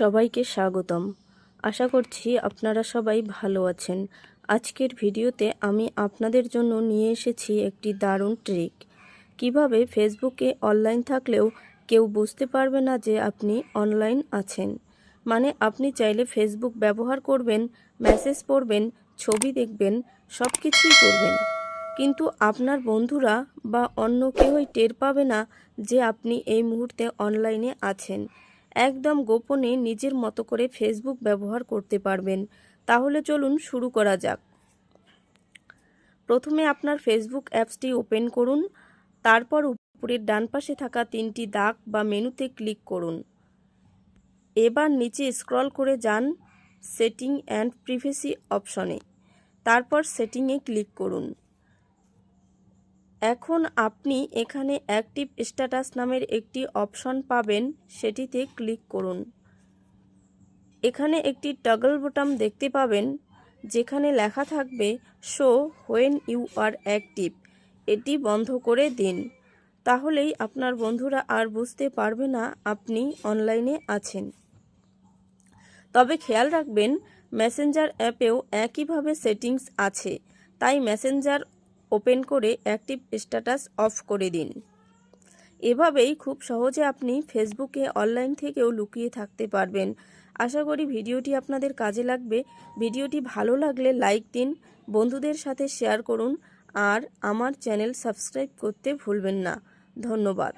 সবাইকে স্বাগতম। আশা করছি আপনারা সবাই ভালো আছেন। আজকের ভিডিওতে আমি আপনাদের জন্য নিয়ে এসেছি একটি দারুণ ট্রিক কীভাবে ফেসবুকে অনলাইন থাকলেও কেউ বুঝতে পারবে না যে আপনি অনলাইন আছেন। মানে আপনি চাইলে ফেসবুক ব্যবহার করবেন মেসেজ পড়বেন, ছবি দেখবেন সব কিছুই করবেন। কিন্তু আপনার বন্ধুরা বা অন্য কেউই টের পাবে না যে আপনি এই মুহূর্তে অনলাইনে আছেন। একদম গোপনে নিজের মতো করে ফেসবুক ব্যবহার করতে পারবেন। তাহলে চলুন শুরু করা যাক। প্রথমে আপনার ফেসবুক অ্যাপসটি ওপেন করুন, তারপর উপরের ডান পাশে থাকা তিনটি দাগ বা মেনুতে ক্লিক করুন। এবার নিচে স্ক্রল করে যান সেটিং অ্যান্ড প্রিভেসি অপশনে। তারপর সেটিংয়ে ক্লিক করুন। এখন আপনি এখানে অ্যাক্টিভ স্ট্যাটাস নামের একটি অপশন পাবেন, সেটিতে ক্লিক করুন। এখানে একটি টগল বোতাম দেখতে পাবেন, যেখানে লেখা থাকবে, show when you are active এটি বন্ধ করে দিন। তাহলেই আপনার বন্ধুরা আর বুঝতে পারবে না আপনি অনলাইনে আছেন। তবে খেয়াল রাখবেন, মেসেঞ্জার অ্যাপেও একইভাবে সেটিংস আছে, তাই মেসেঞ্জার ওপেন করে অ্যাক্টিভ স্ট্যাটাস অফ করে দিন। এভাবেই খুব সহজে আপনি ফেসবুকে অনলাইন থেকেও লুকিয়ে থাকতে পারবেন। আশা করি ভিডিওটি আপনাদের কাজে লাগবে। ভিডিওটি ভালো লাগলে লাইক দিন, বন্ধুদের সাথে শেয়ার করুন, আর আমার চ্যানেল সাবস্ক্রাইব করতে ভুলবেন না। ধন্যবাদ।